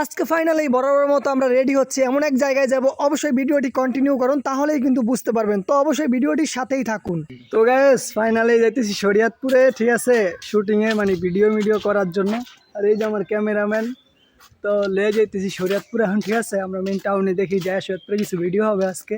আজকে ফাইনালি বরাবর মতো আমরা রেডি হচ্ছি। এমন এক জায়গায় যাব, অবশ্যই ভিডিওটি কন্টিনিউ করুন, তাহলেই কিন্তু বুঝতে পারবেন। তো অবশ্যই ভিডিওটির সাথেই থাকুন। তো গ্যাস ফাইনালে যাইতেছি শরিয়াতপুরে, ঠিক আছে? শুটিংয়ে মানে ভিডিও ভিডিও করার জন্য। আর এই যে আমার ক্যামেরাম্যান তো লে যাইতেছি শরিয়াতপুরে এখন, ঠিক আছে? আমরা মেন টাউনে দেখি, যাই, শরিয়াতপুরে কিছু ভিডিও হবে আজকে।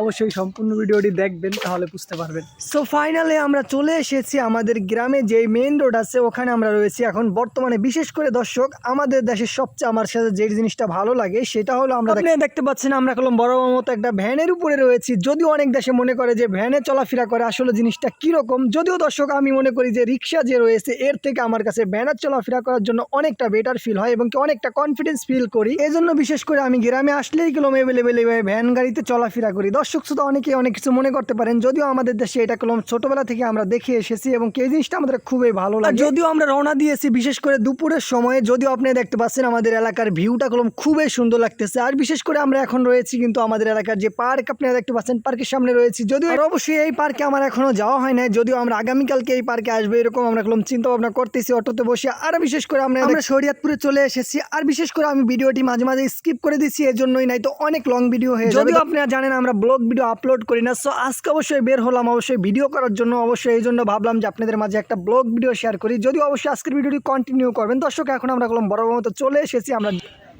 অবশ্যই সম্পূর্ণ ভিডিওটি দেখবেন তাহলে বুঝতে পারবেন। সো ফাইনালে আমরা চলে এসেছি আমাদের গ্রামে যে মেন রোড আছে ওখানে আমরা রয়েছি এখন। বর্তমানে বিশেষ করে দর্শক আমাদের দেশের সবচেয়ে আমার সাথে যে জিনিসটা ভালো লাগে সেটা হলো আমরা দেখতে পাচ্ছেন আমরা কলম বড় মতো একটা ভ্যানের উপরে রয়েছি। যদিও অনেক দেশে মনে করে যে ভ্যানে চলাফেরা করে আসলে জিনিসটা কীরকম। যদিও দর্শক আমি মনে করি যে রিক্সা যে রয়েছে এর থেকে আমার কাছে ভ্যানের চলাফেরা করার জন্য অনেকটা বেটার ফিল হয় এবং কি অনেকটা কনফিডেন্স ফিল করি। এই জন্য বিশেষ করে আমি গ্রামে আসলেই কলম এভেলেবেল ভ্যান গাড়িতে চলাফেরা করি। দর্শক শুধু অনেকে অনেক কিছু মনে করতে পারেন যদিও আমাদের দেশে এটা কলম ছোটবেলা থেকে আমরা দেখে এসেছি এবং এই জিনিসটা আমাদের খুবই ভালো লাগে। যদিও আমরা রওনা দিয়েছি বিশেষ করে দুপুরের সময়ে যদিও আপনি দেখতে পাচ্ছেন আমাদের এলাকার ভিউটা কলম খুবই সুন্দর লাগতেছে। আর বিশেষ করে আমরা এখন রয়েছি কিন্তু আমাদের এলাকার যে পার্ক আপনারা দেখতে পাচ্ছেন পার্কের সামনে রয়েছি। যদিও অবশ্যই এই পার্কে আমার এখনও যাওয়া হয় না যদিও আমরা আগামীকালকে এই পার্কে আসব এরকম আমরা কলম চিন্তা ভাবনা করতেছি অটোতে বসে। আর বিশেষ করে আমরা আমরা শরিয়াতপুরে চলে এসেছি আর বিশেষ করে আমি ভিডিওটি মাঝে মাঝে স্কিপ করে দিচ্ছি এর জন্যই নাই তো অনেক লং ভিডিও হয়ে যদিও আপনারা জানেন আমরা ব্লগ ভিডিও আপলোড করি না সো আজকে অবশ্যই বের হলাম, অবশ্যই ভিডিও করার জন্য, অবশ্যই এই জন্য ভাবলাম যে আপনাদের মাঝে একটা ব্লগ ভিডিও শেয়ার করি। যদিও অবশ্যই আজকের ভিডিওটি কন্টিনিউ করবেন। দর্শক, এখন আমরা কলম বড় মতো চলে এসেছি, আমরা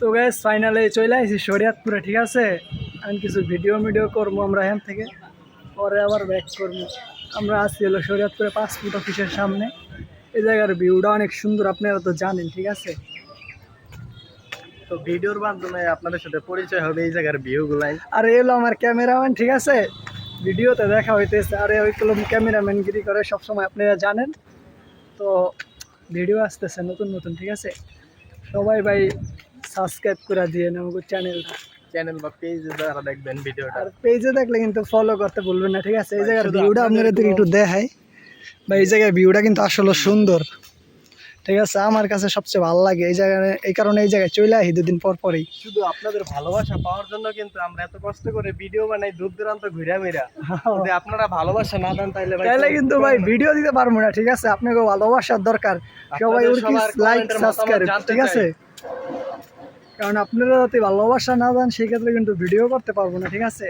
তো গ্যাস ফাইনালে চলে আসি শরিয়াতপুরে, ঠিক আছে? আমি কিছু ভিডিও ভিডিও করব আমরা এখান থেকে। পরে আবার ব্যাক করব। আমরা আসছি হলো শরিয়াতপুরে পাসপোর্ট অফিসের সামনে। এই জায়গার ভিউটা অনেক সুন্দর, আপনারা তো জানেন, ঠিক আছে? তো ভিডিওর মাধ্যমে আপনাদের সাথে পরিচয় হবে এই জায়গার ভিউ গুলাই আর এই হলো আমার ক্যামেরাম্যান ঠিক আছে? ভিডিওতে দেখা হইতেছে। আরে ওই কলম ক্যামেরাম্যানগিরি করে সবসময় আপনারা জানেন। তো ভিডিও আসতেছে নতুন নতুন ঠিক আছে? সবাই ভাই সাবস্ক্রাইব করে দিয়ে আমাকে চ্যানেলটা। চ্যানেল বা পেজ যারা দেখবেন ভিডিওটা। আর পেজে দেখলে কিন্তু ফলো করতে ভুলবেন না ঠিক আছে? এই জায়গার ভিউটা আপনাদের একটু দেখাই। বা এই জায়গার ভিউটা কিন্তু আসলে সুন্দর। ঠিক আছে আমার কাছে সবচেয়ে ভালো লাগে এই জায়গায় এই কারণে এই জায়গায় চলে আসি দুদিন পর পরেই। শুধু আপনাদের ভালোবাসা পাওয়ার জন্য কিন্তু আমরা এত কষ্ট করে ভিডিও বানাই দূর দূরান্ত ঘুরে মেরা যদি আপনারা ভালোবাসা না দেন তাহলে তাহলে কিন্তু ভাই ভিডিও দিতে পারব না ঠিক আছে? আপনাকে ভালোবাসার দরকার। সবাই লাইক সাবস্ক্রাইব ঠিক আছে? কারণ আপনারা যদি ভালোবাসা না দেন সেই ক্ষেত্রে কিন্তু ভিডিও করতে পারব না ঠিক আছে?